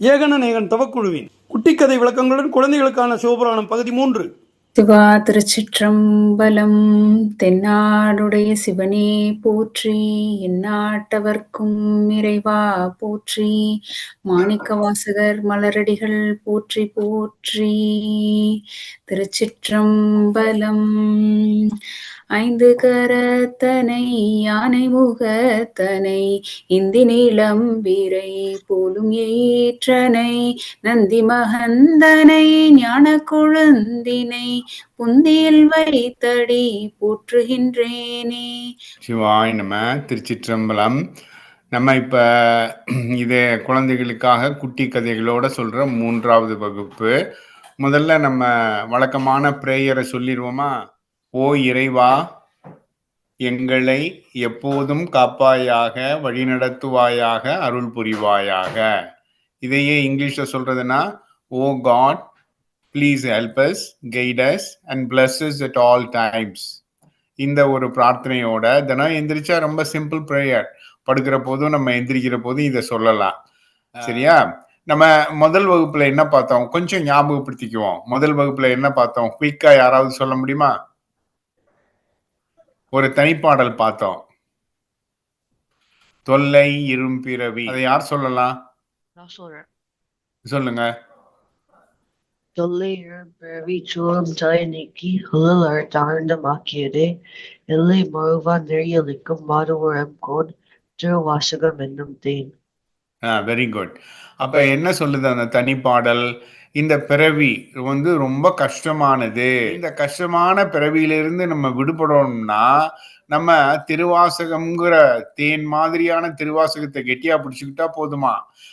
ஏகனநேகன் தவக்குழுவின் குட்டிக்கதை விளக்கங்களுடன் குழந்தைகளுக்கான சிவபுராணம் பகுதி மூன்று. சிவா திருச்சிற்றம்பலம் தென்னாடுடைய சிவனே போற்றி எந்நாட்டவர்க்கும் இறைவா போற்றி மாணிக்க வாசகர் மலரடிகள் போற்றி போற்றி. திருச்சிற்றம்பலம் ஐந்து கரத்தனை யானை முகத்தனை இந்தி நீளம் வீரை போலும் ஏற்றனை நந்தி மகந்தனை ஞான குழுந்தினை புந்தியில் வைத்தடி போற்றுகின்றேனே. சிவாய் நம்ம திருச்சிற்றம்பலம். நம்ம இப்போ இது குழந்தைகளுக்காக குட்டி கதைகளோட சொல்கிற மூன்றாவது வகுப்பு. முதல்ல நம்ம வழக்கமான ப்ரேயரை சொல்லிடுவோமா ஓ இறைவா எங்களை எப்போதும் காப்பாயாக வழிநடத்துவாயாக அருள் புரிவாயாக இதையே இங்கிலீஷில் சொல்கிறதுனா ஓ God please help us guide us and blesses at all times இந்த ஒரு பிரார்த்தனையோட தினம் எந்திரிச்சா ரொம்ப சிம்பிள் ப்ரேயர். படுக்கிற போதும் நம்ம எந்திரிக்கிற போதும் இதை சொல்லலாம். சரியா? நம்ம முதல் வகுப்புல என்ன பார்த்தோம்? கொஞ்சம் ஞாபகப்படுத்திக்குவோம். முதல் வகுப்புல என்ன பார்த்தோம்? குயிக்கா யாராவது சொல்ல முடியுமா? ஒரு தனிப்பாடல் பார்த்தோம். தொல்லை இரும்பிறவி அதை யார் சொல்லலாம்? நான் சொல்றேன். சொல்லுங்க. தொல்லையர் பிறவி சூழம் தாய் நீக்கி ஹுழலர் தாழ்ந்தமாக்கியதே எல்லை மறுவா நெறியலிக்கும் மாதவரம் கோன் திருவாசகம் என்னும் தேன். வெரி குட் அப்ப என்ன சொல்லுது அந்த தனிப்பாடல்? இந்த பிறவி வந்து ரொம்ப கஷ்டமானது. இந்த கஷ்டமான பிறவியிலிருந்து நம்ம விடுபடணும்னா நம்ம திருவாசகம்ங்கிற தேன் மாதிரியான திருவாசகத்தை கெட்டியா பிடிச்சுக்கிட்டா போதுமா?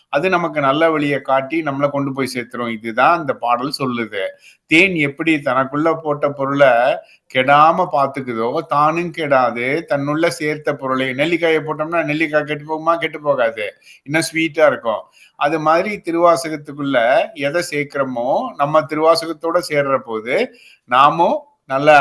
அது நமக்கு நல்ல வழியை காட்டி நம்மளை கொண்டு போய் சேர்த்துரும். இதுதான் இந்த பாடல் சொல்லுது. தேன் எப்படி தனக்குள்ள போட்ட பொருளை கெடாம பாத்துக்குதோ தானும் கெடாது. தன்னுள்ள சேர்த்த பொருளை. நெல்லிக்காயை போட்டோம்னா நெல்லிக்காய் கெட்டு போகுமா கெட்டு போகாது. இன்னும் ஸ்வீட்டா இருக்கும். அது மாதிரி திருவாசகத்துக்குள்ள எதை சேர்க்கிறோமோ நம்ம திருவாசகத்தோட சேர்ற போது நாமும் நல்ல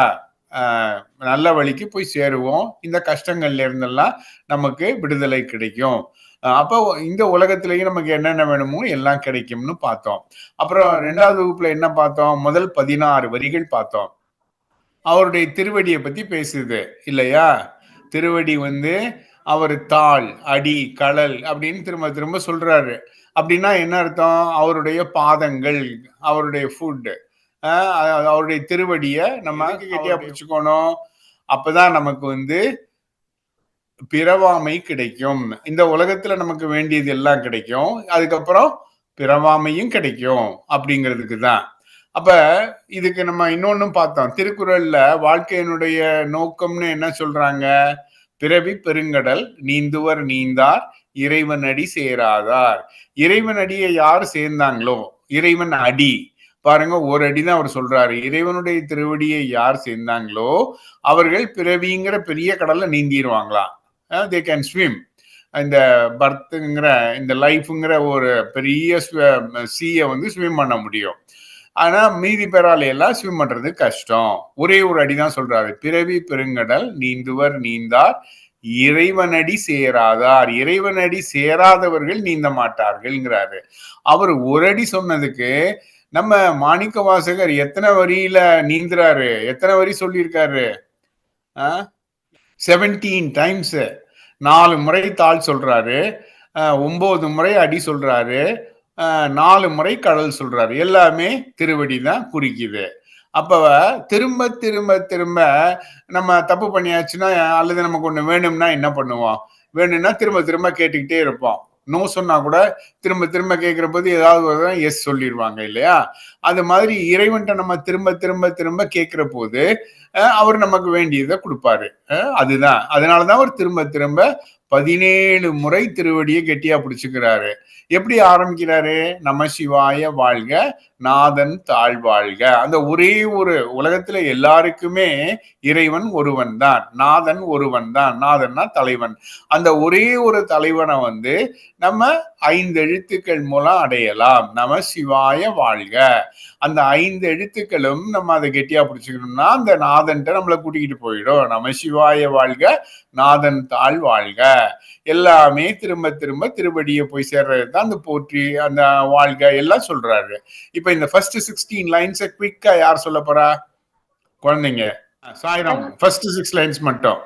ஆஹ், நல்ல வழிக்கு போய் சேருவோம். இந்த கஷ்டங்கள்ல இருந்தெல்லாம் நமக்கு விடுதலை கிடைக்கும். அப்போ இந்த உலகத்திலேயும் நமக்கு என்னென்ன வேணுமோ எல்லாம் கிடைக்கும்னு பார்த்தோம். அப்புறம் ரெண்டாவது வகுப்புல என்ன பார்த்தோம்? முதல் பதினாறு வரிகள் பார்த்தோம். அவருடைய திருவடியை பத்தி பேசுது இல்லையா? திருவடி வந்து அவர் தாள் அடி கடல் அப்படின்னு திரும்ப திரும்ப சொல்றாரு. அப்படின்னா என்ன அர்த்தம்? அவருடைய பாதங்கள் அவருடைய ஃபுட் அவருடைய திருவடியை நம்ம கெட்டியா பிடிச்சுக்கணும். அப்பதான் நமக்கு வந்து பிறவாமை கிடைக்கும். இந்த உலகத்துல நமக்கு வேண்டியது எல்லாம் கிடைக்கும். அதுக்கப்புறம் பிறவாமையும் கிடைக்கும் அப்படிங்கிறதுக்கு தான். அப்ப இதுக்கு நம்ம இன்னொன்னும் பார்த்தோம். திருக்குறள்ல வாழ்க்கையினுடைய நோக்கம்னு என்ன சொல்றாங்க? பிறவி பெருங்கடல் நீந்துவர் நீந்தார் இறைவன் அடி சேராதார். இறைவன் அடியை யார் சேர்ந்தாங்களோ? இறைவன் அடி. பாருங்க ஒரு அடி தான் அவர் சொல்றாரு. இறைவனுடைய திருவடியை யார் சேர்ந்தாங்களோ அவர்கள் பிறவிங்கிற பெரிய கடல்ல நீந்திடுவாங்களாம் தே கேன் ஸ்விம் இந்த பர்த்துங்கிற இந்த லைஃப்ங்கிற ஒரு பெரிய சீயை வந்து ஸ்விம் பண்ண முடியும். ஆனா மீதி பெறாலையெல்லாம் ஸ்விம் பண்றது கஷ்டம். ஒரே ஒரு அடி தான் சொல்றாரு. பிறவி பெருங்கடல் நீந்துவர் நீந்தார். இறைவனடி சேராதார் இறைவனடி சேராதவர்கள் நீந்த மாட்டார்கள்ங்கிறாரு அவர் ஒரு அடி சொன்னதுக்கு நம்ம மாணிக்க வாசகர் எத்தனை வரியில நீந்துறாரு? எத்தனை வரி சொல்லியிருக்காரு? செவன்டீன் டைம்ஸ் நாலு முறை தாள் சொல்றாரு. ஒன்பது முறை அடி சொல்றாரு. நாலு முறை கடல் சொல்றாரு. எல்லாமே திருவடி தான் குறிக்குது. அப்போ திரும்ப திரும்ப திரும்ப நம்ம தப்பு பண்ணியாச்சுன்னா அல்லது நமக்கு ஒன்று வேணும்னா என்ன பண்ணுவோம்? வேணும்னா திரும்ப திரும்ப கேட்டுக்கிட்டே இருப்போம். நோ சொன்னா கூட திரும்ப திரும்ப கேட்குற போது ஏதாவது எஸ் சொல்லிடுவாங்க இல்லையா? அது மாதிரி இறைவன்ட்ட நம்ம திரும்ப திரும்ப திரும்ப கேட்குற போது அவர் நமக்கு வேண்டியதை கொடுப்பாரு. அதுதான். அதனால தான் அவர் திரும்ப திரும்ப பதினேழு முறை திருவடியை கெட்டியா பிடிச்சுக்கிறாரு. எப்படி ஆரம்பிக்கிறாரு? நம சிவாய வாழ்க நாதன் தாழ்வாழ்க. அந்த ஒரே ஒரு உலகத்துல எல்லாருக்குமே இறைவன் ஒருவன் தான் நாதன் ஒருவன் தான் நாதன்னா தலைவன். அந்த ஒரே ஒரு தலைவனை வந்து நம்ம ஐந்து எழுத்துக்கள் மூலம் அடையலாம். நம சிவாய வாழ்க. அந்த ஐந்து எழுத்துக்களும் நம்ம அதை கெட்டியா பிடிச்சுக்கணும்னா அந்த நாதன்ட்ட நம்மளை கூட்டிக்கிட்டு போயிடும். நம சிவாய வாழ்க நாதன் தாழ் வாழ்க எல்லாமே திரும்ப திரும்ப திருவடியை போய் சேர்றது தான் அந்த போற்றி அந்த வாழ்க எல்லாம் சொல்றாரு. இப்ப இந்த ஃபர்ஸ்ட் சிக்ஸ்டீன் லைன்ஸை குவிக்கா யார் சொல்ல போறா? குழந்தைங்க. சாய்ராம் ஃபர்ஸ்ட் சிக்ஸ் லைன்ஸ் மட்டும்.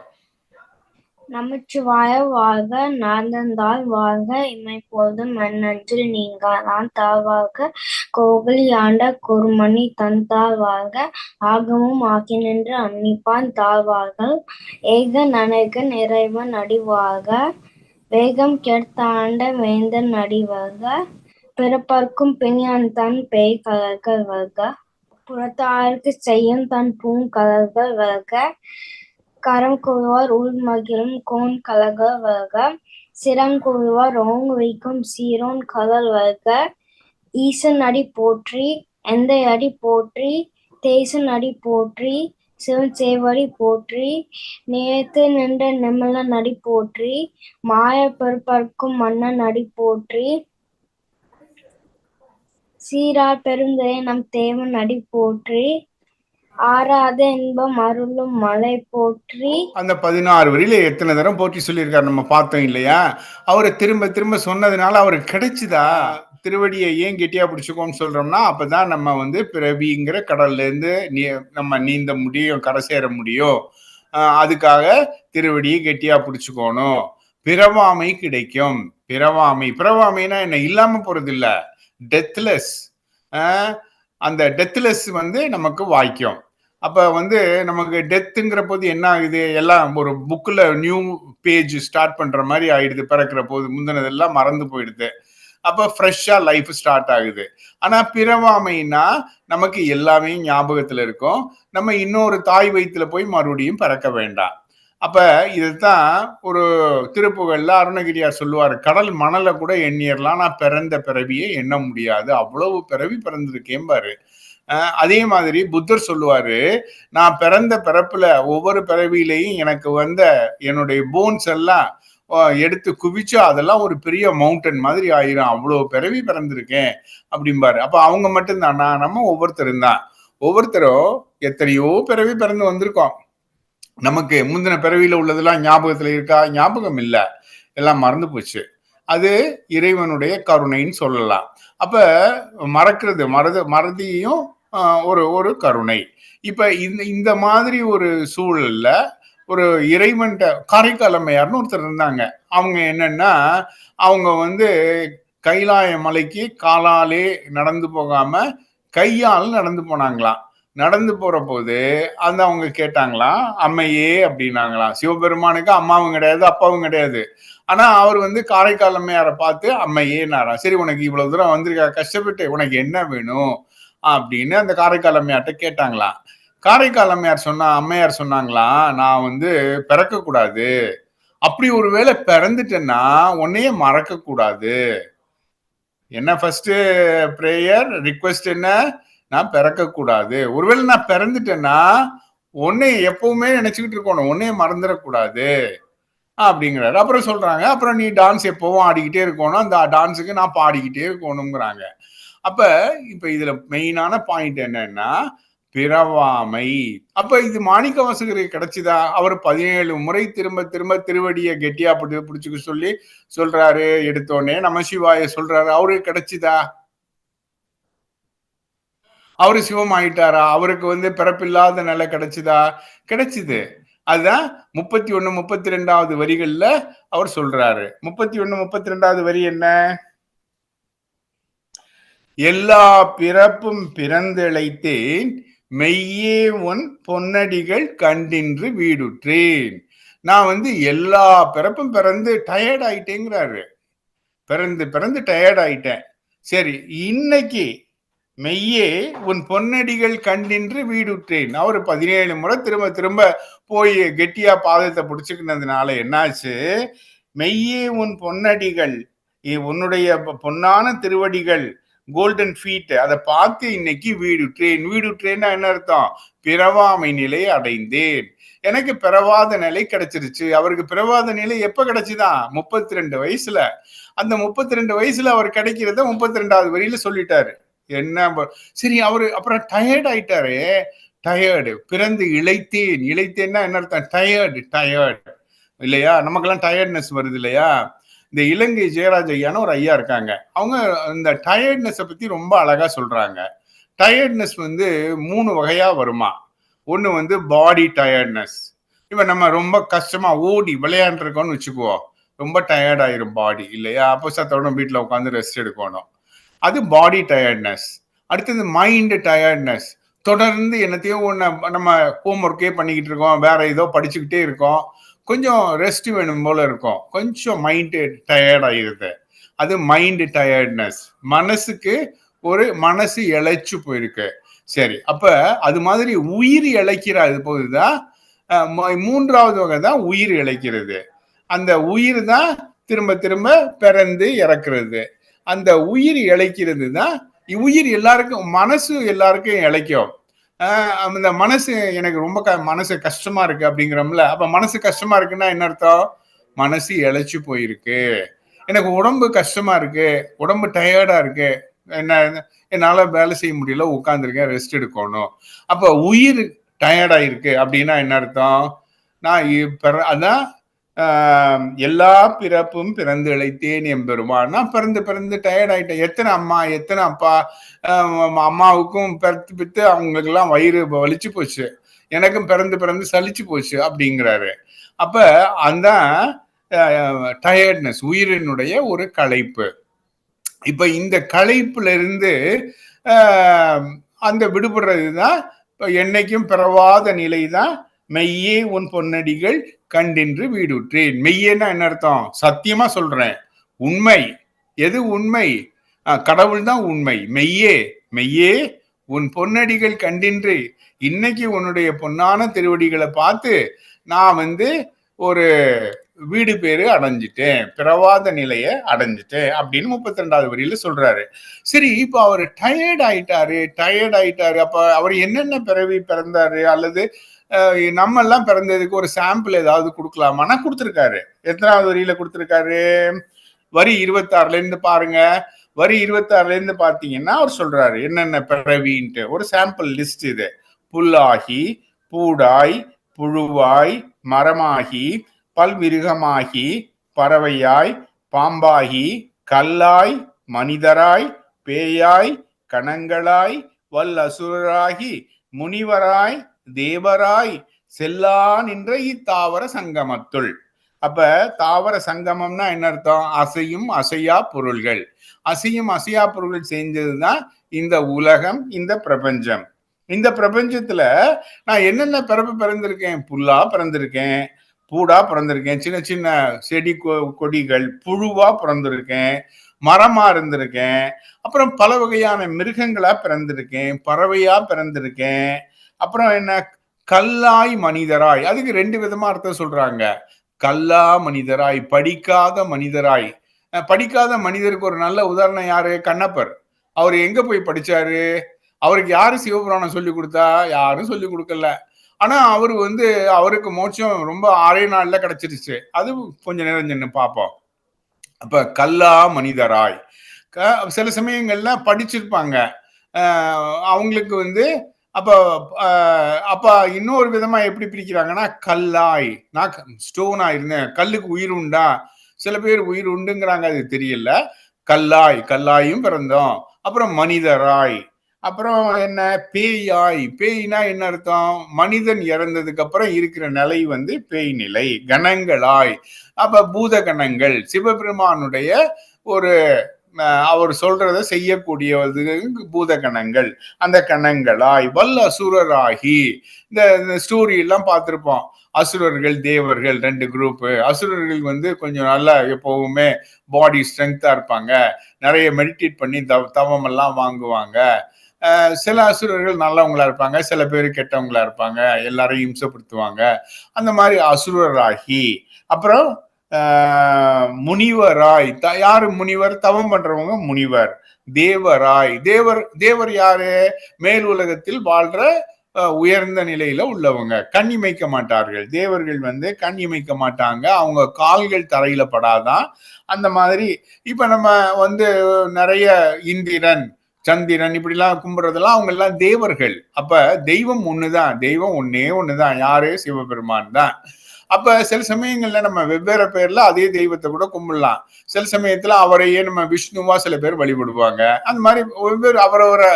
நமச்சிவாய வாழ்க நாதந்தாள் வாழ்க இமை போதும் மண்ணஞ்சில் நீங்காதான் தாழ்வாழ்க கோவில் ஆண்ட குருமணி தந்தாள் வாழ்க. ஆகமும் ஆக்கி நின்று அன்னிப்பான் தாழ்வார்கள் ஏக நனகன் இறைவன் அடிவாழ்க வேகம் கெடுத்தாண்ட வேந்தன் அடிவாழ்க பிறப்பர்க்கும் பிணியான் தன் பேய் கலர்கள் வல்க புறத்தாருக்கு செய்யும் தன் பூங்கலர்கள் வல்க கரம் கூறுவார் உள் மகிழும் கோன் கலர்கள் வளர்க. சிரம் கூறுவார் ஓங் வைக்கும் சீரோன் கலல் வளர்க. ஈசன் அடி போற்றி எந்தை அடி போற்றி தேசன் அடி போற்றி சிவன் சேவடி போற்றி நேத்து நின்ற நிமலன் அடி போற்றி மாய பெருப்பர்க்கும் மன்னன் அடி போற்றி சீரார் பெருந்துரை நம் தேவன் அடி போற்றி. ஆறாத இன்பம் அருளும் மலை போற்றி. அந்த பதினாறு வரியில எத்தனை தரம் போற்றி சொல்லியிருக்காரு நம்ம பார்த்தோம் இல்லையா? அவரை திரும்ப திரும்ப சொன்னதுனால அவருக்கு கிடைச்சுதா? திருவடியை ஏன் கெட்டியா பிடிச்சுக்கோன்னு சொல்றோம்னா அப்பதான் நம்ம வந்து பிறவிங்கிற கடல்ல இருந்து நீ நம்ம நீந்த முடியும் கரை சேர முடியும். அதுக்காக திருவடியை கெட்டியா பிடிச்சுக்கோணும். பிறவாமை கிடைக்கும். பிறவாமை பிறவாமைனா என்ன? இல்லாம போறது இல்லை டெத்லெஸ் அந்த டெத்லெஸ் வந்து நமக்கு வாய்க்கும். அப்போ வந்து நமக்கு டெத்துங்கிற போது என்ன ஆகுது? எல்லாம் ஒரு புக்கில் நியூ பேஜ் ஸ்டார்ட் பண்ணுற மாதிரி ஆயிடுது பிறக்கிற போது முந்தினதெல்லாம் மறந்து போயிடுது. அப்போ ஃப்ரெஷ்ஷாக லைஃப் ஸ்டார்ட் ஆகுது. ஆனால் பிறவாமைனா நமக்கு எல்லாமே ஞாபகத்தில் இருக்கும். நம்ம இன்னொரு தாய் வயிற்றுல போய் மறுபடியும் பிறக்க வேண்டாம். அப்ப இதுதான் ஒரு திருப்புகள்ல அருணகிரியார் சொல்லுவார் கடல் மணலை கூட எண்ணியறலாம் நான் பிறந்த பிறவியை எண்ண முடியாது அவ்வளவு பிறவி பிறந்திருக்கேன் பாரு. அதே மாதிரி புத்தர் சொல்லுவாரு நான் பிறந்த பிறப்புல ஒவ்வொரு பிறவியிலையும் எனக்கு வந்த என்னுடைய போன்ஸ் எல்லாம் எடுத்து குவிச்சா அதெல்லாம் ஒரு பெரிய மவுண்டன் மாதிரி ஆயிரும் அவ்வளோ பிறவி பிறந்திருக்கேன். அப்படிம்பாரு. அப்ப அவங்க மட்டும்தானா நம்ம ஒவ்வொருத்தரும் தான். ஒவ்வொருத்தரும் எத்தனையோ பிறவி பிறந்து வந்திருக்கோம். நமக்கு முந்தின பிறவியில் உள்ளதெல்லாம் ஞாபகத்தில் இருக்கா? ஞாபகம் இல்லை. எல்லாம் மறந்து போச்சு. அது இறைவனுடைய கருணைன்னு சொல்லலாம். அப்போ மறக்கிறது மறத மறதியும் ஒரு ஒரு கருணை. இப்போ இந்த இந்த மாதிரி ஒரு சூழலில் ஒரு இறைவன்கிட்ட காரைக்கால் அம்மையார்னு ஒருத்தர் இருந்தாங்க. அவங்க என்னன்னா அவங்க வந்து கைலாய மலைக்கு காலாலே நடந்து போகாமல் கையால் நடந்து போனாங்களாம். நடந்து போற போது அந்த அவங்க கேட்டாங்களாம் அம்மையே அப்படின்னாங்களாம் சிவபெருமானுக்கு அம்மாவும் கிடையாது அப்பாவும் கிடையாது. ஆனா அவர் வந்து காரைக்கால் அம்மையாரை பார்த்து அம்மையேனாராம் சரி உனக்கு இவ்வளவு தூரம் வந்திருக்கா கஷ்டப்பட்டு உனக்கு என்ன வேணும்? அப்படின்னு அந்த காரைக்கால் அம்மையார்ட்ட கேட்டாங்களாம் காரைக்கால் அம்மையார் சொன்னா அம்மையார் சொன்னாங்களாம் நான் வந்து பிறக்க கூடாது அப்படி ஒருவேளை பிறந்துட்டேன்னா உன்னையே மறக்க கூடாது என்ன ஃபர்ஸ்ட் ப்ரேயர் ரிக்வெஸ்ட் என்ன? நான் பிறக்க கூடாது ஒருவேளை நான் பிறந்துட்டேன்னா உன்னை எப்பவுமே நினைச்சுக்கிட்டு இருக்கணும். உன்னையே மறந்துடக்கூடாது. அப்படிங்கிறாரு. அப்புறம் சொல்றாங்க அப்புறம் நீ டான்ஸ் எப்பவும் ஆடிக்கிட்டே இருக்கணும். அந்த டான்ஸுக்கு நான் பாடிக்கிட்டே இருக்கணுங்கிறாங்க அப்ப இப்ப இதுல மெயினான பாயிண்ட் என்னன்னா பிறவாமை. அப்ப இது மாணிக்க வாசகருக்கு கிடைச்சுதா? அவர் பதினேழு முறை திரும்ப திரும்ப திருவடியை கெட்டியா பிடி பிடிச்சுக்க சொல்லி சொல்றாரு. எடுத்தோடனே நம சிவாய சொல்றாரு. அவருக்கு கிடைச்சுதா? அவரு சிவம் ஆயிட்டாரா அவருக்கு வந்து பிறப்பில்லாத நிலை கிடைச்சுதா? கிடைச்சுது. அதுதான் முப்பத்தி ஒண்ணு முப்பத்தி ரெண்டாவது வரிகள்ல அவர் சொல்றாரு. முப்பத்தி ஒண்ணு முப்பத்தி ரெண்டாவது வரி என்ன? எல்லா பிறப்பும் பிறந்திழைத்தேன். மெய்யே உன் பொன்னடிகள் கண்டின்று வீடுற்றேன். நான் வந்து எல்லா பிறப்பும் பிறந்து டயர்ட் ஆயிட்டேங்கிறாரு. பிறந்து பிறந்து டயர்ட் ஆயிட்டேன். சரி இன்னைக்கு மெய்யே உன் பொன்னடிகள் கண்டின்று வீடுற்றேன். அவர் பதினேழு முறை திரும்ப திரும்ப போய் கெட்டியா பாதத்தை பிடிச்சுக்கினதுனால என்னாச்சு? மெய்யே உன் பொன்னடிகள் உன்னுடைய பொ- பொன்னான திருவடிகள் கோல்டன் ஃபீட் அதை பார்த்து இன்னைக்கு வீடுற்றேன். வீடுற்றேன்னா என்ன அர்த்தம்? பிறவாமை நிலை அடைந்தேன். எனக்கு பிறவாத நிலை கிடைச்சிருச்சு. அவருக்கு பிறவாத நிலை எப்ப கிடைச்சுதான் முப்பத்தி ரெண்டு வயசுல. அந்த முப்பத்தி ரெண்டு வயசுல அவர் கிடைக்கிறத முப்பத்தி ரெண்டாவது வரியில சொல்லிட்டாரு. என்ன சரி அவரு அப்புறம் டயர்ட் ஆயிட்டாரு. டயர்டு பிறந்து இளைத்தேன் இழைத்தேன்னா என்ன அர்த்தம்? டயர்டு டயர்டு இல்லையா? நமக்கெல்லாம் டயர்ட்னஸ் வருது இல்லையா? இந்த இலங்கை ஜெயராஜ் ஐயான்னு ஒரு ஐயா இருக்காங்க. அவங்க இந்த டயர்ட்னஸை பத்தி ரொம்ப அழகா சொல்றாங்க. டயர்ட்னஸ் வந்து மூணு வகையா வருமா? ஒன்று வந்து பாடி டயர்ட்னஸ் இப்போ நம்ம ரொம்ப கஷ்டமா ஓடி விளையாண்டுருக்கோம்னு வச்சுக்குவோம். ரொம்ப டயர்டாயிரும் பாடி இல்லையா? அப்போ சத்தோட வீட்டில் உட்காந்து ரெஸ்ட் எடுக்கணும். அது பாடி டயர்ட்னஸ் அடுத்தது மைண்ட் டயர்ட்னஸ் தொடர்ந்து என்னத்தையும் ஒன்று நம்ம ஹோம் ஒர்க்கே பண்ணிக்கிட்டு இருக்கோம் வேற ஏதோ படிச்சுக்கிட்டே இருக்கோம். கொஞ்சம் ரெஸ்ட் வேணும் போல இருக்கும். கொஞ்சம் மைண்டு டயர்ட் ஆயிருது. அது மைண்ட் டயர்ட்னஸ் மனசுக்கு ஒரு மனசு இழைச்சு போயிருக்கு. சரி அப்ப அது மாதிரி உயிர் இழைக்கிறது போதுதான் மூன்றாவது வகை தான் உயிர் இழைக்கிறது. அந்த உயிர் தான் திரும்ப திரும்ப பிறந்து இறக்குறது. அந்த உயிர் இழைக்கிறது தான் உயிர் எல்லாருக்கும் மனசு எல்லாருக்கும் இழைக்கும். அந்த மனசு எனக்கு ரொம்ப க மனசு கஷ்டமா இருக்கு அப்படிங்கிறோம்ல அப்ப மனசு கஷ்டமா இருக்குன்னா என்ன அர்த்தம்? மனசு இழைச்சு போயிருக்கு. எனக்கு உடம்பு கஷ்டமா இருக்கு உடம்பு டயர்டா இருக்கு என்ன என்னால வேலை செய்ய முடியல உட்காந்துருக்கேன் ரெஸ்ட் எடுக்கணும். அப்ப உயிர் டயர்டாயிருக்கு அப்படின்னா என்ன அர்த்தம்? நான் பிற- அதான் எல்லா பிறப்பும் பிறந்து இழைத்தேன் எம்பெருமான். நான் பிறந்து பிறந்து டயர்ட் ஆயிட்டேன். எத்தனை அம்மா எத்தனை அப்பா அம்மாவுக்கும் பிறத்து பித்து அவங்களுக்கெல்லாம் வயிறு வலிச்சு போச்சு. எனக்கும் பிறந்து பிறந்து சலிச்சு போச்சு அப்படிங்கிறாரு. அப்ப அந்த டயர்ட்னஸ் உயிரினுடைய ஒரு களைப்பு. இப்ப இந்த களைப்புல இருந்து அந்த விடுபடுறது தான் என்னைக்கும் பிறவாத நிலை தான் மெய்யே உன் பொன்னடிகள் கண்டின்று வீடுற்றேன். மெய்யேன்னா என்ன அர்த்தம்? சத்தியமா சொல்றேன். உண்மை. எது உண்மை? கடவுள் தான் உண்மை. மெய்யே. மெய்யே உன் பொன்னடிகள் கண்டின்று. இன்னைக்கு உன்னுடைய பொன்னான திருவடிகளை பார்த்து நான் வந்து ஒரு வீடு பேரு அடைஞ்சிட்டேன். பிறவாத நிலையை அடைஞ்சிட்டேன் அப்படின்னு முப்பத்தி ரெண்டாவது வரியில சொல்றாரு. சரி இப்போ அவர் டயர்ட் ஆயிட்டாரு. டயர்ட் ஆயிட்டாரு. அப்ப அவர் என்னென்ன பிறவி பிறந்தாரு? அல்லது நம்ம எல்லாம் பிறந்ததுக்கு ஒரு சாம்பிள் ஏதாவது கொடுக்கலாமான்னா கொடுத்துருக்காரு. எத்தனாவது வரியில கொடுத்துருக்காரு? வரி இருபத்தாறுல இருந்து பாருங்க. வரி இருபத்தாறுல இருந்து பாத்தீங்கன்னா அவர் சொல்றாரு என்னென்ன பிறவின்ட்டு. ஒரு சாம்பிள் லிஸ்ட் இது. புல்லாகி பூடாய் புழுவாய் மரமாகி பல்விருகமாகி பறவையாய் பாம்பாகி கல்லாய் மனிதராய் பேயாய் கணங்களாய் வல்லசுரராகி முனிவராய் தேவராய் செல்லா நின்ற இத்தாவர சங்கமத்துள். அப்ப தாவர சங்கமம்னா என்ன அர்த்தம்? அசையும் அசையா பொருள்கள். அசையும் அசையா பொருள்கள் செஞ்சதுதான் இந்த உலகம் இந்த பிரபஞ்சம். இந்த பிரபஞ்சத்துல நான் என்னென்ன பிறப்பு பிறந்திருக்கேன்? புல்லா பிறந்திருக்கேன் பூடா பிறந்திருக்கேன் சின்ன சின்ன செடி கொ- கொடிகள் புழுவா பிறந்திருக்கேன் மரமா இருந்திருக்கேன் அப்புறம் பல வகையான மிருகங்களா பிறந்திருக்கேன் பறவையா பிறந்திருக்கேன் அப்புறம் என்ன? கல்லாய் மனிதராய். அதுக்கு ரெண்டு விதமா அர்த்தம் சொல்றாங்க. கல்லா மனிதராய் படிக்காத மனிதராய். படிக்காத மனிதருக்கு ஒரு நல்ல உதாரணம் யாரு? கண்ணப்பர். அவர் எங்க போய் படிச்சாரு? அவருக்கு யாரு சிவபுராணம் சொல்லி கொடுத்தா? யாரும் சொல்லி கொடுக்கல. ஆனா அவர் வந்து அவருக்கு மோட்சம் ரொம்ப ஆறே நாள்ல கிடைச்சிருச்சு. அது கொஞ்ச நேரம் சென்று பார்ப்போம். அப்ப கல்லா மனிதராய். க- சில சமயங்கள்ல படிச்சிருப்பாங்க. அவங்களுக்கு வந்து அப்போ அப்போ இன்னொரு விதமாக எப்படி பிரிக்கிறாங்கன்னா கல்லாய். நான் ஸ்டோனாக இருந்தேன். கல்லுக்கு உயிர் உண்டா? சில பேர் உயிர் உண்டுங்கிறாங்க அது தெரியல. கல்லாய். கல்லாயும் பிறந்தோம். அப்புறம் மனிதராய். அப்புறம் என்ன? பேயாய். பேய்னா என்ன அர்த்தம்? மனிதன் இறந்ததுக்கு அப்புறம் இருக்கிற நிலை வந்து பேய் நிலை கணங்களாய். அப்ப பூத கணங்கள் சிவபெருமானுடைய ஒரு அவர் சொல்றத செய்யக்கூடியது பூத கணங்கள் அந்த கணங்களாய் வல்ல அசுரராகி. இந்த இந்த ஸ்டோரி எல்லாம் பார்த்துருப்போம். அசுரர்கள் தேவர்கள் ரெண்டு குரூப் அசுரர்கள் வந்து கொஞ்சம் நல்லா எப்பவுமே பாடி ஸ்ட்ரென்த்தா இருப்பாங்க. நிறைய மெடிடேட் பண்ணி தவ தவம் எல்லாம் வாங்குவாங்க. சில அசுரர்கள் நல்லவங்களா இருப்பாங்க. சில பேர் கெட்டவங்களா இருப்பாங்க. எல்லாரையும் இம்சப்படுத்துவாங்க. அந்த மாதிரி அசுரராகி. அப்புறம் முனிவராய். த- யாரு முனிவர்? தவம் பண்றவங்க முனிவர். தேவராய். தேவர் தேவர் யாரு? மேல் உலகத்தில் வாழ்ற உயர்ந்த நிலையில உள்ளவங்க. கண் இமைக்க மாட்டார்கள். தேவர்கள் வந்து கண் இமைக்க மாட்டாங்க. அவங்க கால்கள் தரையில படாதான். அந்த மாதிரி இப்ப நம்ம வந்து நிறைய இந்திரன் சந்திரன் இப்படிலாம் கும்பிட்றதெல்லாம் அவங்க எல்லாம் தேவர்கள். அப்ப தெய்வம் ஒண்ணுதான். தெய்வம் ஒன்னே ஒண்ணுதான். யாரு? சிவபெருமான் தான். அப்ப சில சமயங்கள்ல நம்ம வெவ்வேறு பேர்ல அதே தெய்வத்தை கூட கும்பிடலாம். சில சமயத்துல அவரையே நம்ம விஷ்ணுவா சில பேர் வழிபடுவாங்க. அந்த மாதிரி வெவ்வேறு அவரவரை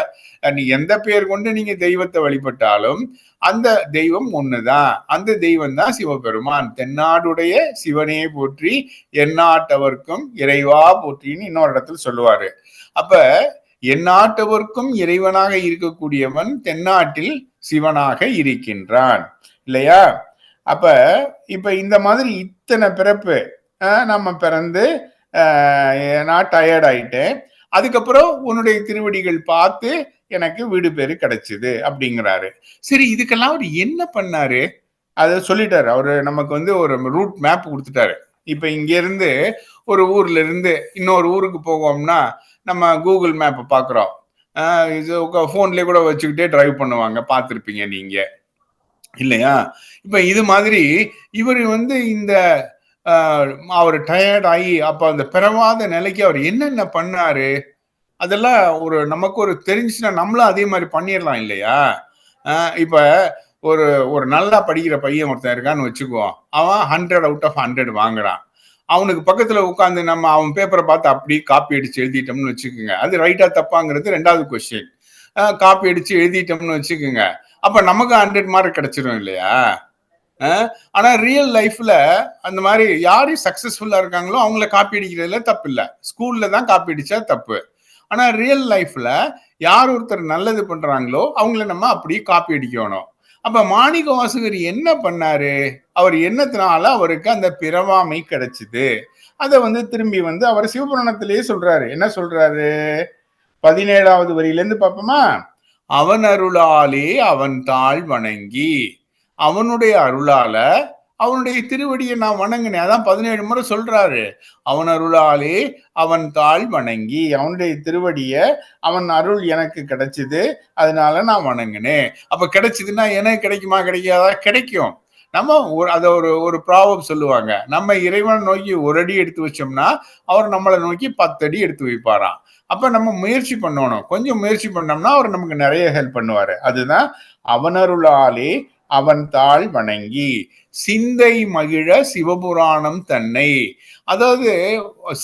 நீ எந்த பெயர் கொண்டு நீங்க தெய்வத்தை வழிபட்டாலும் அந்த தெய்வம் ஒண்ணுதான். அந்த தெய்வம் தான் சிவபெருமான். தென்னாடுடைய சிவனே போற்றி எந்நாட்டவர்க்கும் இறைவா போற்றின்னு இன்னொரு இடத்துல சொல்லுவாரு. அப்ப எந்நாட்டவர்க்கும் இறைவனாக இருக்கக்கூடியவன் தென்னாட்டில் சிவனாக இருக்கின்றான். இல்லையா? அப்ப இப்ப இந்த மாதிரி இத்தனை பிறப்பு நம்ம பிறந்து நான் டயர்ட் ஆயிட்டேன். அதுக்கப்புறம் உன்னுடைய திருவடிகள் பார்த்து எனக்கு வீடு பேரு கிடைச்சது அப்படிங்கிறாரு. சரி இதுக்கெல்லாம் அவர் என்ன பண்ணாரு? அதை சொல்லிட்டாரு. அவரு நமக்கு வந்து ஒரு ரூட் மேப் கொடுத்துட்டாரு. இப்ப இங்க இருந்து ஒரு ஊர்ல இருந்து இன்னொரு ஊருக்கு போவோம்னா நம்ம கூகுள் மேப்பை பாக்குறோம் ஆஹ் இது போன்லயே கூட வச்சுக்கிட்டே டிரைவ் பண்ணுவாங்க. பார்த்துருப்பீங்க நீங்க. இல்லையா? இப்ப இது மாதிரி இவர் வந்து இந்த அவர் டயர்ட் ஆகி அப்ப அந்த பிறவாத நிலைக்கு அவர் என்னென்ன பண்ணாரு? அதெல்லாம் ஒரு நமக்கு ஒரு தெரிஞ்சுச்சுன்னா நம்மளும் அதே மாதிரி பண்ணிடலாம் இல்லையா? இப்ப ஒரு ஒரு நல்லா படிக்கிற பையன் ஒருத்தன் இருக்கான்னு வச்சுக்குவோம் அவன் ஹண்ட்ரட் அவுட் ஆஃப் ஹண்ட்ரட் வாங்குறான். அவனுக்கு பக்கத்துல உட்காந்து நம்ம அவன் பேப்பரை பார்த்து அப்படி காப்பி அடிச்சு எழுதிட்டோம்னு வச்சுக்கோங்க. அது ரைட்டா தப்பாங்கிறது ரெண்டாவது கொஸ்டின் காப்பி அடிச்சு எழுதிட்டோம்னு வச்சுக்கோங்க. அப்ப நமக்கு ஹண்ட்ரட் மார்க் கிடைச்சிடும் இல்லையா? ஆனா ரியல் லைஃப்ல அந்த மாதிரி யாரு சக்சஸ்ஃபுல்லா இருக்காங்களோ அவங்கள காப்பி அடிக்கிறதுல தப்பு இல்லை. ஸ்கூல்ல தான் காப்பி அடிச்சா தப்பு. ஆனா ரியல் லைஃப்ல யார் ஒருத்தர் நல்லது பண்றாங்களோ அவங்கள நம்ம அப்படியே காப்பி அடிக்கணும். அப்ப மாணிக்க வாசகர் என்ன பண்ணாரு? அவர் என்னத்தினால அவருக்கு அந்த பிறவாமை கிடைச்சிது? அதை வந்து திரும்பி வந்து அவர் சிவபுராணத்திலேயே சொல்றாரு. என்ன சொல்றாரு? பதினேழாவது வரியிலேருந்து பார்ப்போமா? அவன் அருளாலே அவன் தாழ் வணங்கி. அவனுடைய அருளால அவனுடைய திருவடியை நான் வணங்கினேன். அதான் பதினேழு முறை சொல்றாரு. அவன் அருளாலே அவன் தாழ் வணங்கி அவனுடைய திருவடிய அவன் அருள் எனக்கு கிடைச்சது அதனால நான் வணங்கினேன். அப்ப கிடைச்சதுன்னா எனக்கு கிடைக்குமா? கிடைக்காதா? கிடைக்கும். நம்ம ஒரு அதை ஒரு ஒரு ப்ராபம் சொல்லுவாங்க. நம்ம இறைவனை நோக்கி ஒரு அடி எடுத்து வச்சோம்னா அவர் நம்மளை நோக்கி பத்து அடி எடுத்து வைப்பாராம். அப்போ நம்ம முயற்சி பண்ணணும். கொஞ்சம் முயற்சி பண்ணோம்னா அவர் நமக்கு நிறைய ஹெல்ப் பண்ணுவார். அதுதான் அவனருளாலே அவன் தாழ் வணங்கி சிந்தை மகிழ சிவபுராணம் தன்னை. அதாவது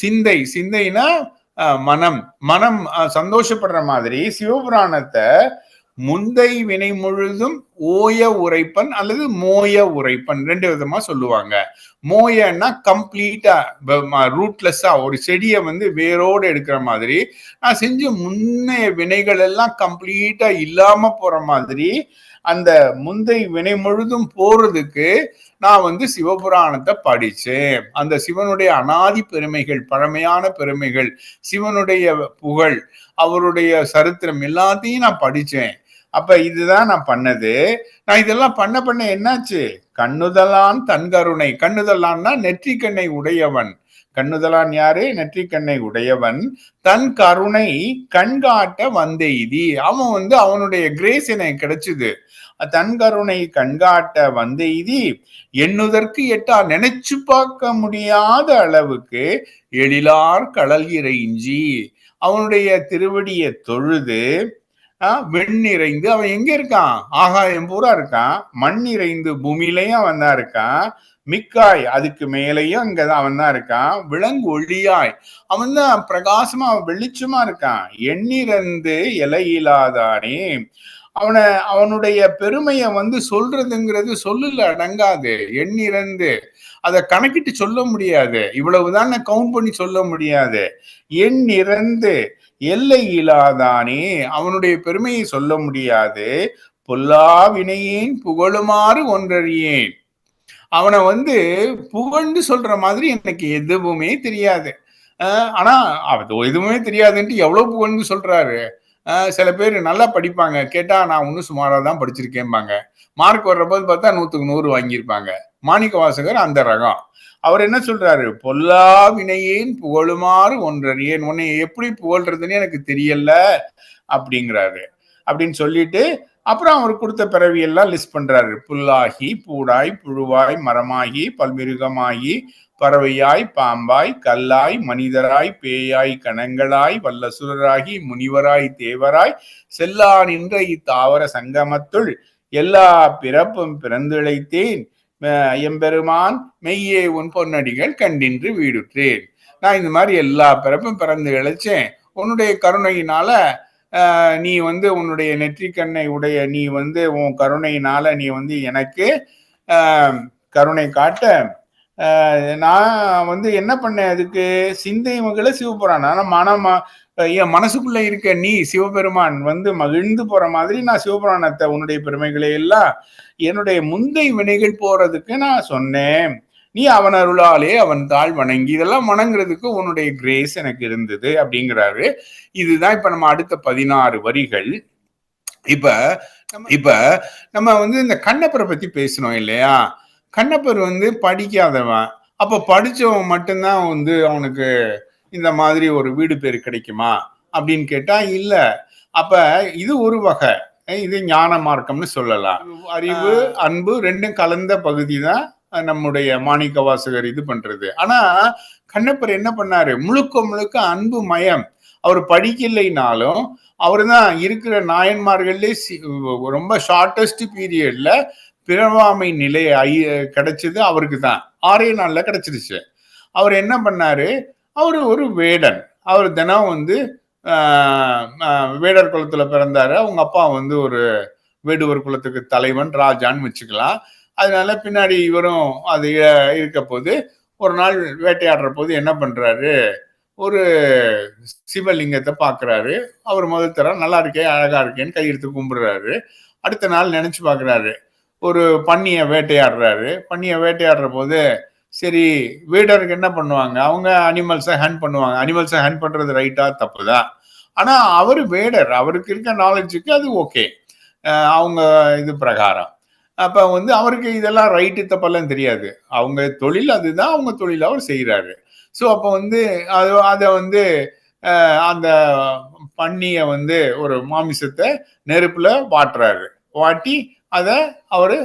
சிந்தை சிந்தைனா மனம். மனம் சந்தோஷப்படுற மாதிரி சிவபுராணத்தை முந்தை வினை முழுதும் ஓய உரைப்பன் அல்லது மோய உரைப்பன். ரெண்டு விதமா சொல்லுவாங்க. மோயன்னா கம்ப்ளீட்டா ரூட்லெஸ்ஸா ஒரு செடியை வந்து வேரோடு எடுக்கிற மாதிரி நான் செஞ்ச முன்னைய வினைகள் எல்லாம் கம்ப்ளீட்டா இல்லாம போற மாதிரி அந்த முந்தை வினை முழுதும் போறதுக்கு நான் வந்து சிவபுராணத்தை படிச்சேன். அந்த சிவனுடைய அனாதி பெருமைகள் பழமையான பெருமைகள் சிவனுடைய புகழ் அவருடைய சரித்திரம் எல்லாத்தையும் நான் படிச்சேன். அப்ப இதுதான் நான் பண்ணது. நான் இதெல்லாம் பண்ண பண்ண என்னாச்சு? கண்ணுதலான் தன்கருணை கண்ணுதலான்னா கண்ணுதலான்னா நெற்றிக்கண்ணை உடையவன். கண்ணுதலான் யாரு? நெற்றிக்கண்ணை உடையவன். தன் கருணை கண்காட்ட வந்தெய்தி. அவன் வந்து அவனுடைய கிரேஸ் எனக்கு கிடைச்சது. தன் கருணை கண்காட்ட வந்தெய்தி. எண்ணுதற்கு எட்டா நினைச்சு பார்க்க முடியாத அளவுக்கு எழிலார் கடல் இறைஞ்சி அவனுடைய திருவடியை தொழுது வெண் நிறைந்து அவன் எங்க இருக்கான்? ஆகாயம் பூரா இருக்கான். மண் நிறைந்து பூமியிலையும் அவன் தான் இருக்கான். மிக்காய் அதுக்கு மேலேயும் அங்கதான் அவன் தான் இருக்கான். விலங்கு ஒளியாய் அவன் தான் பிரகாசமா வெளிச்சமா இருக்கான். எண்ணிறந்து இலையிலாதானே அவனை அவனுடைய பெருமையை வந்து சொல்றதுங்கிறது சொல்லுல அடங்காது. எண்ணிறந்து அதை கணக்கிட்டு சொல்ல முடியாது. இவ்வளவுதான் கவுண்ட் பண்ணி சொல்ல முடியாது. எண்ணிறந்து எல்லை இல்லாதானே அவனுடைய பெருமையை சொல்ல முடியாது. பொல்லா வினையேன் புகழுமாறு ஒன்றறியேன். அவனை வந்து புகழ்ந்து சொல்ற மாதிரி எனக்கு எதுவுமே தெரியாது. ஆனா அது எதுவுமே தெரியாதுன்ட்டு எவ்வளவு புகழ்ந்து சொல்றாரு? சில பேர் நல்லா படிப்பாங்க. கேட்டா நான் இன்னும் சுமாராக தான் படிச்சிருக்கேன்பாங்க. மார்க் வர்றபோது பார்த்தா நூத்துக்கு நூறு வாங்கியிருப்பாங்க. மாணிக்க வாசகர் அந்த ரகம். அவர் என்ன சொல்றாரு? பொல்லா வினையேன் புகழுமாறு ஏன் உன்னை எப்படி புகழ்றதுன்னு எனக்கு தெரியல அப்படிங்கிறாரு. அப்படின்னு சொல்லிட்டு அப்புறம் அவர் கொடுத்த பிறவி எல்லாம் லிஸ்ட் பண்றாரு. புல்லாகி பூடாய் புழுவாய் மரமாகி பல்மிருகமாகி பறவையாய் பாம்பாய் கல்லாய் மனிதராய் பேயாய் கணங்களாய் வல்லசுரராகி முனிவராய் தேவராய் செல்லா நின்ற இத்தாவர சங்கமத்துள் எல்லா பிறப்பும் பிறந்திழைத்தேன். எம்பெருமான் மெய்யே உன் பொன்னடிகள் கண்டின்று வீடுற்றேன். நான் இந்த மாதிரி எல்லா பிறப்பும் பிறந்து இழைச்சேன். உன்னுடைய கருணையினால நீ வந்து உன்னுடைய நெற்றிக்கண்ணை உடைய நீ வந்து உன் கருணையினால நீ வந்து எனக்கு கருணை காட்ட நான் வந்து என்ன பண்ணேன் அதுக்கு? சிந்தை மகள சிவபுராணம். ஆனால் மனம் என் மனசுக்குள்ள இருக்க நீ சிவபெருமான் வந்து மகிழ்ந்து போற மாதிரி நான் சிவபுராணத்தை உன்னுடைய பெருமைகளை எல்லாம் என்னுடைய முந்தை வினைகள் போறதுக்கு நான் சொன்னேன். நீ அவன் அருளாலே அவன் தாழ் வணங்கி இதெல்லாம் வணங்குறதுக்கு உன்னுடைய கிரேஸ் எனக்கு இருந்தது அப்படிங்கிறாரு. இதுதான் இப்ப நம்ம அடுத்த பதினாறு வரிகள். இப்ப நம்ம- இப்ப நம்ம வந்து இந்த கண்ணப்பரை பத்தி பேசணும் இல்லையா? கண்ணப்பர் வந்து படிக்காதவன். அப்ப படிச்சவன் மட்டும்தான் வந்து அவனுக்கு இந்த மாதிரி ஒரு வீடு பேர் கிடைக்குமா? அப்படின்னு கேட்டா இல்ல. அப்ப இது ஒரு வகை. இது ஞான மார்க்கம்னு சொல்லலாம். அறிவு அன்பு ரெண்டும் கலந்த பகுதி தான் நம்முடைய மாணிக்க வாசகர் இது பண்றது. ஆனா கண்ணப்பர் என்ன பண்ணாரு? முழுக்க முழுக்க அன்பு மயம். அவர் படிக்கலைனாலும் அவர் தான் இருக்கிற நாயன்மார்கள்லே ரொம்ப ஷார்டஸ்ட் பீரியட்ல பிறவாமை நிலை ஐ- கிடைச்சது அவருக்கு தான். ஆறே நாள்ல கிடைச்சிருச்சு. அவர் என்ன பண்ணாரு? அவர் ஒரு வேடன். அவர் தினம் வந்து வேடர் குலத்தில் பிறந்தாரு. அவங்க அப்பா வந்து ஒரு வேடுவர் குலத்துக்கு தலைவன் ராஜான்னு வச்சுக்கலாம். அதனால பின்னாடி இவரும் அது இருக்க போது ஒரு நாள் வேட்டையாடுற போது என்ன பண்ணுறாரு ஒரு சிவலிங்கத்தை பார்க்குறாரு அவர் முதல் நல்லா இருக்கே அழகாக இருக்கேன்னு கையெடுத்து கும்பிடுறாரு. அடுத்த நாள் நினச்சி பார்க்குறாரு ஒரு பன்னியை வேட்டையாடுறாரு. பன்னியை வேட்டையாடுற போது சரி வீடருக்கு என்ன பண்ணுவாங்க? அவங்க அனிமல்ஸை ஹேண்ட் பண்ணுவாங்க. அனிமல்ஸை ஹேண்ட் பண்ணுறது ரைட்டா தப்பு தான். ஆனால் அவர் வேடர். அவருக்கு இருக்க நாலேஜுக்கு அது ஓகே அவங்க இது பிரகாரம். அப்போ வந்து அவருக்கு இதெல்லாம் ரைட்டு தப்பெல்லாம் தெரியாது. அவங்க தொழில் அதுதான். அவங்க தொழில் அவர் செய்கிறாரு ஸோ அப்போ வந்து அது அதை வந்து அந்த பன்னியை வந்து ஒரு மாமிசத்தை நெருப்பில் வாட்டுறாரு. வாட்டி அதை அவர்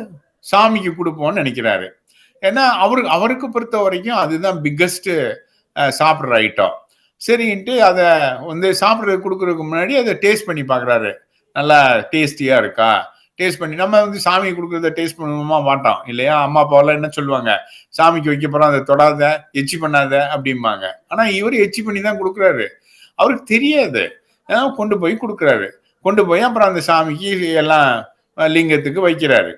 சாமிக்கு கொடுப்போம்னு நினைக்கிறாரு. ஏன்னா அவரு அவருக்கு பொறுத்த வரைக்கும் அதுதான் பிக்கஸ்ட் சாப்பிட்ற ஐட்டம் சரின்ட்டு அதை வந்து சாப்பிட்றதுக்கு கொடுக்குறதுக்கு முன்னாடி அதை டேஸ்ட் பண்ணி பார்க்குறாரு நல்லா டேஸ்டியாக இருக்கா? டேஸ்ட் பண்ணி நம்ம வந்து சாமி கொடுக்குறத டேஸ்ட் பண்ணுவோமா? மாட்டோம். இல்லையா? அம்மா அப்பாவெல்லாம் என்ன சொல்லுவாங்க? சாமிக்கு வைக்க போகிறோம் அதை தொடாத எச்சி பண்ணாத அப்படிம்பாங்க. ஆனால் இவர் எச்சி பண்ணி தான் கொடுக்குறாரு. அவருக்கு தெரியாது. கொண்டு போய் கொடுக்குறாரு. கொண்டு போய் அப்புறம் அந்த சாமிக்கு எல்லாம் லிங்கத்துக்கு வைக்கிறாரு.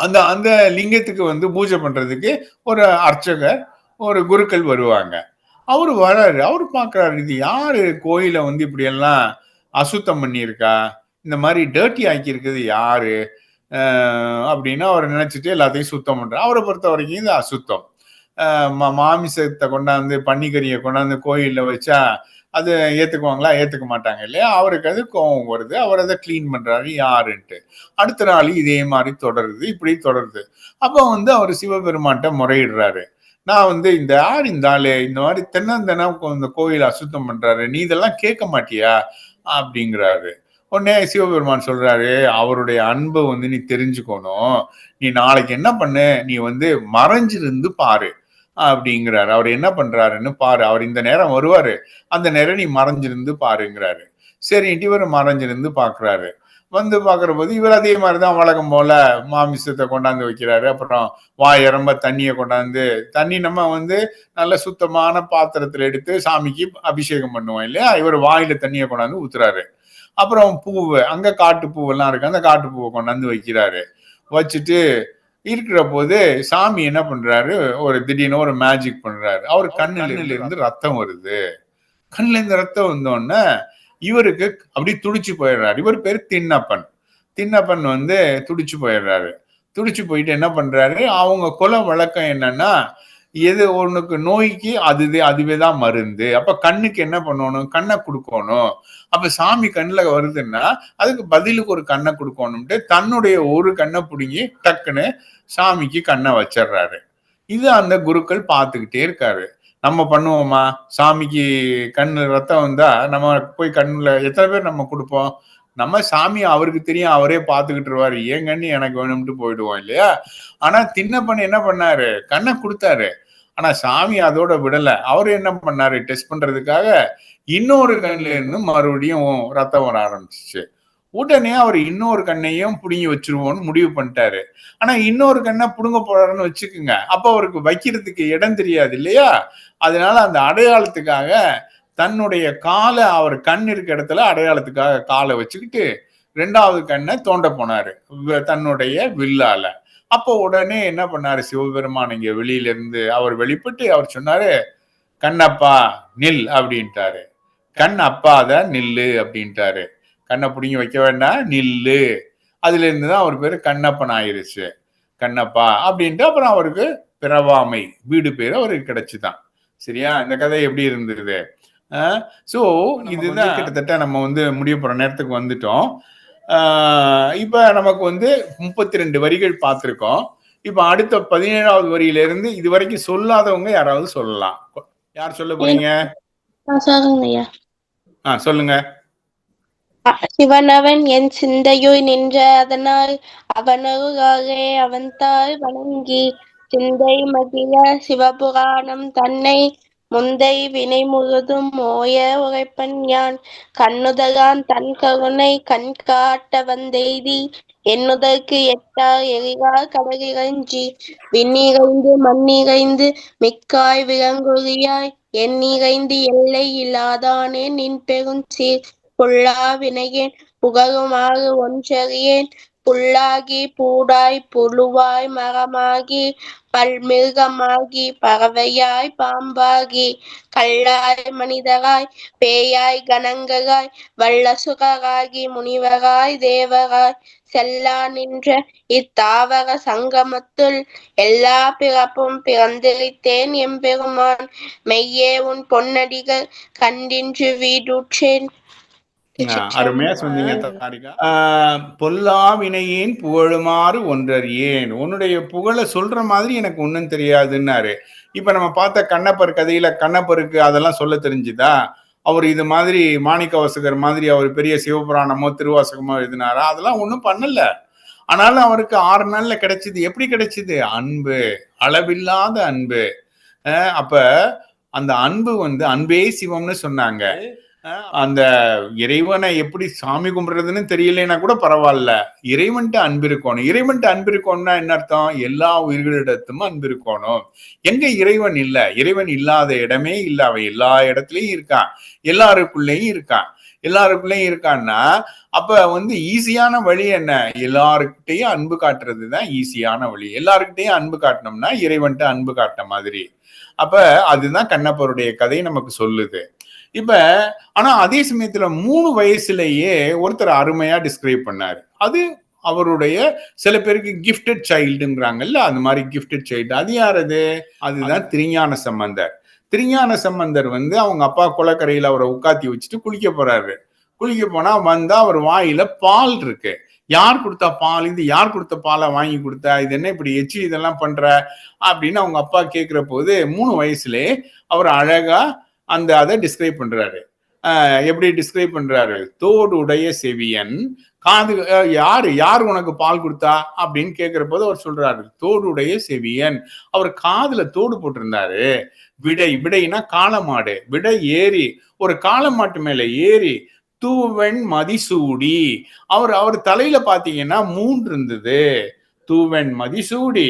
அந்த அந்த லிங்கத்துக்கு வந்து பூஜை பண்ணுறதுக்கு ஒரு அர்ச்சகர் ஒரு குருக்கள் வருவாங்க. அவர் வராரு. அவர் பார்க்குறாரு இது யார்? கோயிலை வந்து இப்படியெல்லாம் அசுத்தம் பண்ணியிருக்கா? இந்த மாதிரி டேர்ட்டி ஆக்கியிருக்குது யார்? யாரு அப்படின்னு அவர் நினச்சிட்டு எல்லாத்தையும் சுத்தம் பண்ணுறாரு அவரை பொறுத்த வரைக்கும் இது அசுத்தம். மா- மாமிசத்தை கொண்டாந்து பன்னிக்கறியை கொண்டாந்து கோயிலில் வச்சா அது ஏற்றுக்குவாங்களா ஏற்றுக்க மாட்டாங்க இல்லையா? அவருக்கு அது கோவம் வருது. அவர் அதை க்ளீன் பண்ணுறாரு யாருன்ட்டு. அடுத்த நாள் இதே மாதிரி தொடருது. இப்படி தொடருது. அப்போ வந்து அவர் சிவபெருமான்கிட்ட முறையிடுறாரு. நான் வந்து இந்த யார் இந்த ஆளு இந்த மாதிரி தென்னந்தனம் இந்த கோயில் அசுத்தம் பண்ணுறாரு நீ இதெல்லாம் கேட்க மாட்டியா? அப்படிங்கிறாரு. உடனே சிவபெருமான் சொல்றாரு அவருடைய அன்பை வந்து நீ தெரிஞ்சுக்கணும். நீ நாளைக்கு என்ன பண்ணு? நீ வந்து மறைஞ்சிருந்து பாரு. அப்படிங்கிறாரு. அவர் என்ன பண்றாருன்னு பாரு அவர் இந்த நேரம் வருவாரு. அந்த நேரம் நீ மறைஞ்சிருந்து பாருங்கிறாரு. சரின்ட்டு இவர் மறைஞ்சிருந்து பாக்குறாரு. வந்து பாக்குற போது இவர் அதே மாதிரிதான் வழக்கம் போல மாமிசத்தை கொண்டாந்து வைக்கிறாரு. அப்புறம் வாய் ரொம்ப தண்ணியை கொண்டாந்து தண்ணி நம்ம வந்து நல்ல சுத்தமான பாத்திரத்துல எடுத்து சாமிக்கு அபிஷேகம் பண்ணுவோம் இல்லையா? இவர் வாயில தண்ணியை கொண்டாந்து ஊத்துறாரு. அப்புறம் பூவு அங்க காட்டு பூவெல்லாம் இருக்கு. அந்த காட்டு பூவை கொண்டாந்து வைக்கிறாரு. வச்சுட்டு இருக்கிற போது சாமி என்ன பண்றாரு? ஒரு திடீர்னு ஒரு மேஜிக் பண்றாரு. அவர் கண்ணுல இருந்து ரத்தம் வருது. கண்ணுல இருந்து ரத்தம் வந்தோடனே இவருக்கு அப்படி துடிச்சு போயிடுறாரு. இவர் பேர் தின்னப்பன் தின்னப்பன் வந்து துடிச்சு போயிடுறாரு. துடிச்சு போயிட்டு என்ன பண்றாரு? அவங்க கொலை வழக்கம் என்னன்னா எது ஒண்ணுக்கு நோய்க்கு அதுவே அதுவே தான் மருந்து. அப்ப கண்ணுக்கு என்ன பண்ணணும்? கண்ணை கொடுக்கணும். அப்ப சாமி கண்ணுல வருதுன்னா அதுக்கு பதிலுக்கு ஒரு கண்ணை கொடுக்கணும்ட்டு தன்னுடைய ஒரு கண்ணை பிடுங்கி டக்குன்னு சாமிக்கு கண்ணை வச்சிடுறாரு இது அந்த குருக்கள் பார்த்துக்கிட்டே இருக்காரு. நம்ம பண்ணுவோமா? சாமிக்கு கண்ணு ரத்தம் வந்தா நம்ம போய் கண்ணுல எத்தனை பேர் நம்ம கொடுப்போம்? நம்ம சாமி அவருக்கு தெரியும் அவரே பார்த்துக்கிட்டு இருவாரு ஏங்கன்னு எனக்கு வேணும்ட்டு போயிடுவோம் இல்லையா? ஆனா தின்னப்பன் என்ன பண்ணாரு? கண்ணை கொடுத்தாரு. ஆனா சாமி அதோட விடல. அவர் என்ன பண்ணாரு? டெஸ்ட் பண்றதுக்காக இன்னொரு கண்ணுல இருந்து மறுபடியும் ரத்தம் வர ஆரம்பிச்சிச்சு. உடனே அவர் இன்னொரு கண்ணையும் புடுங்கி வச்சிருவோம்னு முடிவு பண்ணிட்டாரு. ஆனா இன்னொரு கண்ணை புடுங்க போறாருன்னு வச்சுக்கோங்க. அப்ப அவருக்கு வைக்கிறதுக்கு இடம் தெரியாது இல்லையா? அதனால அந்த அடையாளத்துக்காக தன்னுடைய காலை அவர் கண் இருக்க இடத்துல அடையாளத்துக்காக காலை வச்சுக்கிட்டு ரெண்டாவது கண்ணை தோண்ட போனாரு. தன்னுடைய வில்லால. அப்போ உடனே என்ன பண்ணாரு சிவபெருமான் இங்க வெளியில இருந்து அவர் வெளிப்பட்டு அவர் சொன்னாரு கண்ணப்பா நில் அப்படின்ட்டாரு. கண் அப்பாத நில்லு அப்படின்ட்டாரு. கண்ணை பிடிங்கி வைக்க வேண்டாம் நில்லு அதுல இருந்து தான் அவர் பேரு கண்ணப்பன் ஆயிருச்சு கண்ணப்பா அப்படின்ட்டு அப்புறம் அவருக்கு பிறவாமை வீடு பேர் அவருக்கு கிடைச்சுதான். சரியா? இந்த கதை எப்படி இருந்தது? ஸோ இதுதான். கிட்டத்தட்ட நம்ம வந்து முடிய போற நேரத்துக்கு வந்துட்டோம். ஆஹ் இப்ப நமக்கு வந்து முப்பத்தி ரெண்டு வரிகள் பார்த்திருக்கோம். இப்ப அடுத்த பதினேழாவது வரியில இருந்து இது வரைக்கும் சொல்லாதவங்க யாராவது சொல்லலாம். யார் சொல்ல போறீங்க? ஆ சொல்லுங்க சிவனவன் என் சிந்தையுள் நின்ற அதனால் அவனருளாலே அவன் தாள் வணங்கி சிந்தை மகிழ சிவபுராணம் தன்னை முந்தை வினை முழுதும் மோய உரைப்பன் யான். கண்ணுதலான் தன் கருணை கண் காட்ட வந்தெய்தி. என்னுதற்கு எட்டார் எரிகால் கடலிறஞ்சி விண்ணிறைந்து மண்ணிறைந்து மிக்காய் விலங்குறியாய் எண்ணிறைந்து எல்லை இல்லாதானே நின் பெருஞ்சீர் பொல்லா வினையேன் புகழுமாறு ஒன்றறியேன். புல்லாகி பூடாய் புழுவாய் மரமாகி பல்மிருகமாகி பறவையாய் பாம்பாகி கல்லாய் மனிதராய் பேயாய் கணங்கராய் வல்லசுகராகி முனிவராய் தேவராய் செல்லா நின்ற இத்தாவர சங்கமத்துள் எல்லா பிறப்பும் பிறந்திருத்தேன் எம்பெருமான். மெய்யே உன் பொன்னடிகள் கண்டின்று வீடுற்றேன். அருமையா சொன்னீங்க தாரிகா ஆஹ் பொல்லா வினையேன் புகழுமாறு ஒன்றறியேன். உன்னுடைய புகழை சொல்ற மாதிரி எனக்கு ஒன்றும் தெரியாதுன்னாரு. இப்ப நம்ம பார்த்த கண்ணப்பர் கதையில கண்ணப்பருக்கு அதெல்லாம் சொல்ல தெரிஞ்சுதா? அவர் இது மாதிரி மாணிக்கவாசகர் மாதிரி அவர் பெரிய சிவபுராணமோ திருவாசகமோ எழுதினாரா? அதெல்லாம் ஒன்றும் பண்ணல. ஆனாலும் அவருக்கு ஆறு நாள்ல கிடைச்சது. எப்படி கிடைச்சது? அன்பு. அளவில்லாத அன்பு. ஆஹ் அப்ப அந்த அன்பு வந்து அன்பே சிவம்னு சொன்னாங்க. அந்த இறைவனை எப்படி சாமி கும்பிடுறதுன்னு தெரியலைன்னா கூட பரவாயில்ல. இறைவன்ட்டு அன்பு இருக்கணும் இறைவன்ட்டு அன்பு இருக்கணும்னா என்ன அர்த்தம்? எல்லா உயிர்களிடத்தும் அன்பு இருக்கணும் எங்க இறைவன் இல்ல? இறைவன் இல்லாத இடமே இல்ல. அவன் எல்லா இடத்துலயும் இருக்கான். எல்லாருக்குள்ளேயும் இருக்கான். எல்லாருக்குள்ளேயும் இருக்கான்னா அப்ப வந்து ஈஸியான வழி என்ன? எல்லாருக்கிட்டையும் அன்பு காட்டுறது தான் ஈஸியான வழி. எல்லாருக்கிட்டையும் அன்பு காட்டினோம்னா இறைவன்ட்டு அன்பு காட்டின மாதிரி. அப்ப அதுதான் கண்ணப்பருடைய கதை நமக்கு சொல்லுது. இப்ப ஆனா அதே சமயத்துல மூணு வயசுலயே ஒருத்தர் அருமையா டிஸ்கிரைப் பண்ணாரு. அது அவருடைய சில பேருக்கு கிஃப்டட் சைல்டுங்கிறாங்கல்ல அந்த மாதிரி கிஃப்டட் சைல்டு அது யார் அது அதுதான் திருஞான சம்பந்தர். திருஞான சம்பந்தர் வந்து அவங்க அப்பா குளக்கரையில அவரை உட்காத்தி வச்சுட்டு குளிக்க போறாரு. குளிக்க போனா வந்தா அவர் வாயில பால் இருக்கு. யார் கொடுத்தா பால்? இது யார் கொடுத்த பாலை வாங்கி கொடுத்தா? இது என்ன இப்படி எச்சி இதெல்லாம் பண்ற? அப்படின்னு அவங்க அப்பா கேட்கிற போது மூணு வயசுலே அவர் அழகா அந்த அதை டிஸ்கிரைப் பண்றாரு. எப்படி டிஸ்கிரைப் பண்றாரு? தோடு உடைய செவியன் காது யார் யாரு யார் உனக்கு பால் கொடுத்தா? அப்படின்னு கேட்கிற போது அவர் சொல்றாரு தோடு உடைய செவியன். அவர் காதுல தோடு போட்டிருந்தாரு. விடை விடைனா காளமாடு. விடை ஏறி ஒரு காளமாட்டு மேல ஏறி தூவெண் மதிசூடி. அவர் அவர் தலையில பாத்தீங்கன்னா மூன்று இருந்தது. தூவெண் மதிசூடி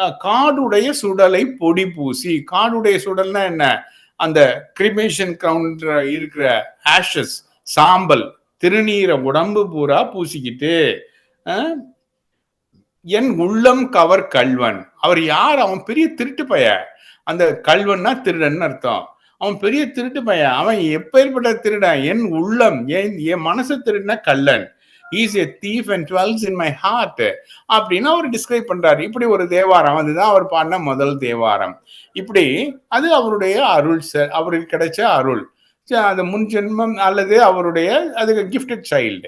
காடுடைய சுடலை பொடி பூசி. காடுடைய சுடல்னா என்ன? அந்த கிரிமேஷன் கவுண்டர் இருக்கிற ஆஷஸ் சாம்பல் திருநீரை உடம்பு பூரா பூசிக்கிட்டு என் உள்ளம் கவர் கல்வன். அவர் யார்? அவன் பெரிய திருட்டு பைய. அந்த கல்வன்னா திருடன்னு அர்த்தம். அவன் பெரிய திருட்டு பையன் அவன் எப்பேற்பட்ட திருடன்? என் உள்ளம். என் என் மனசு திருடினா Kallan. Is a thief and dwells in my heart அப்படின்னு அவர் டிஸ்கிரைப் பண்றாரு. இப்படி ஒரு தேவாரம் அதுதான் அவர் பாடின முதல் தேவாரம். இப்படி அது அவருடைய அருள் சார் அவருக்கு கிடைச்ச அருள். ச- அது முன் ஜென்மம் அல்லது அவருடைய அதுக்கு கிஃப்டட் சைல்டு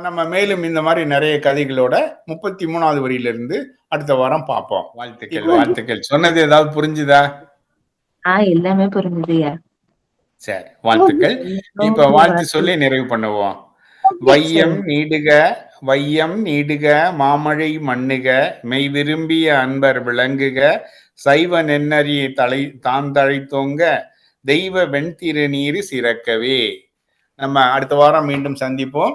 நம்ம மேலும் இந்த மாதிரி நிறைய கதைகளோட முப்பத்தி மூணாவது வரியிலிருந்து அடுத்த வாரம் பார்ப்போம். வாழ்த்துக்கள் வாழ்த்துக்கள். சொன்னது ஏதாவது புரிஞ்சுதா? ஆ எல்லாமே புரிஞ்சுதுயா சரி வாழ்த்துக்கள். இப்ப வாழ்த்து சொல்லி நிறைவு பண்ணுவோம். வையம் நீடுக வையம் நீடுக மாமழை மண்ணுக மெய் விரும்பிய அன்பர் விளங்குக சைவ நென்னறி தலை தான் தழைத்தோங்க தெய்வ வெண்திருநீர் சிறக்கவே. நம்ம அடுத்த வாரம் மீண்டும் சந்திப்போம்.